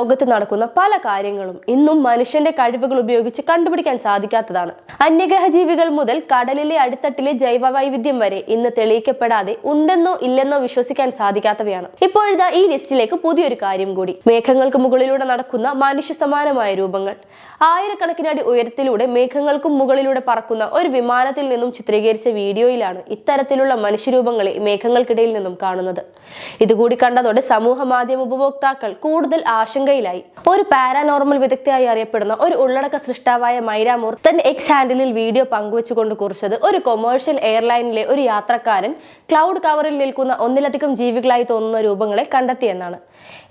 ലോകത്ത് നടക്കുന്ന പല കാര്യങ്ങളും ഇന്നും മനുഷ്യന്റെ കഴിവുകൾ ഉപയോഗിച്ച് കണ്ടുപിടിക്കാൻ സാധിക്കാത്തതാണ്. അന്യഗ്രഹ ജീവികൾ മുതൽ കടലിലെ അടിത്തട്ടിലെ ജൈവവൈവിധ്യം വരെ ഇന്ന് തെളിയിക്കപ്പെടാതെ ഉണ്ടെന്നോ ഇല്ലെന്നോ വിശ്വസിക്കാൻ സാധിക്കാത്തവയാണ്. ഇപ്പോഴത്തെ ഈ ലിസ്റ്റിലേക്ക് പുതിയൊരു കാര്യം കൂടി. മേഘങ്ങൾക്ക് മുകളിലൂടെ നടക്കുന്ന മനുഷ്യ സമാനമായ രൂപങ്ങൾ ആയിരക്കണക്കിനടി ഉയരത്തിലൂടെ മേഘങ്ങൾക്കും മുകളിലൂടെ പറക്കുന്ന ഒരു വിമാനത്തിൽ നിന്നും ചിത്രീകരിച്ച വീഡിയോയിലാണ് ഇത്തരത്തിലുള്ള മനുഷ്യരൂപങ്ങളെ മേഘങ്ങൾക്കിടയിൽ നിന്നും കാണുന്നത്. ഇതുകൂടി കണ്ടതോടെ സമൂഹ മാധ്യമ ഉപഭോക്താക്കൾ കൂടുതൽ ആശങ്കയിലായി ഒരു പാരാനോർമൽ വിദഗ്ധയായി അറിയപ്പെടുന്ന ഒരു ഉള്ളടക്ക സൃഷ്ടാവായ മൈരാമൂർ തന്റെ എക്സ് ഹാൻഡിലിൽ വീഡിയോ പങ്കുവെച്ചുകൊണ്ട് കുറിച്ചത് ഒരു കൊമേഴ്ഷ്യൽ എയർലൈനിലെ ഒരു യാത്രക്കാരൻ ക്ലൗഡ് കവറിൽ നിൽക്കുന്ന ഒന്നിലധികം ജീവികളായി തോന്നുന്ന രൂപങ്ങളെ കണ്ടെത്തിയെന്നാണ്.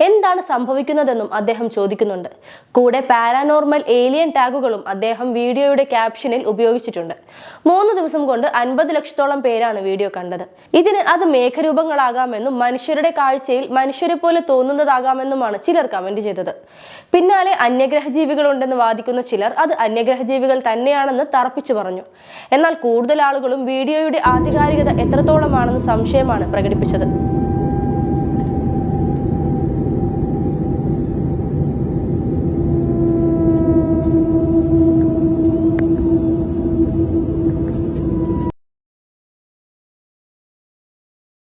എന്താണ് സംഭവിക്കുന്നതെന്നും അദ്ദേഹം ചോദിക്കുന്നുണ്ട്. കൂടെ പാരാനോർമൽ ഏലിയൻ ടാഗുകളും അദ്ദേഹം വീഡിയോയുടെ ക്യാപ്ഷനിൽ ഉപയോഗിച്ചിട്ടുണ്ട്. മൂന്ന് ദിവസം കൊണ്ട് അൻപത് ലക്ഷത്തോളം പേരാണ് വീഡിയോ കണ്ടത്. ഇതിന് അത് മേഘരൂപങ്ങളാകാമെന്നും മനുഷ്യരുടെ കാഴ്ചയിൽ മനുഷ്യരെ പോലെ തോന്നുന്നതാകാമെന്നുമാണ് ചിലർ കമന്റ് ചെയ്തത്. പിന്നാലെ അന്യഗ്രഹ ജീവികളുണ്ടെന്ന് വാദിക്കുന്ന ചിലർ അത് അന്യഗ്രഹ ജീവികൾ തന്നെയാണെന്ന് തറപ്പിച്ചു പറഞ്ഞു. എന്നാൽ കൂടുതൽ ആളുകളും വീഡിയോയുടെ ആധികാരികത എത്രത്തോളമാണെന്ന് സംശയമാണ് പ്രകടിപ്പിച്ചത്.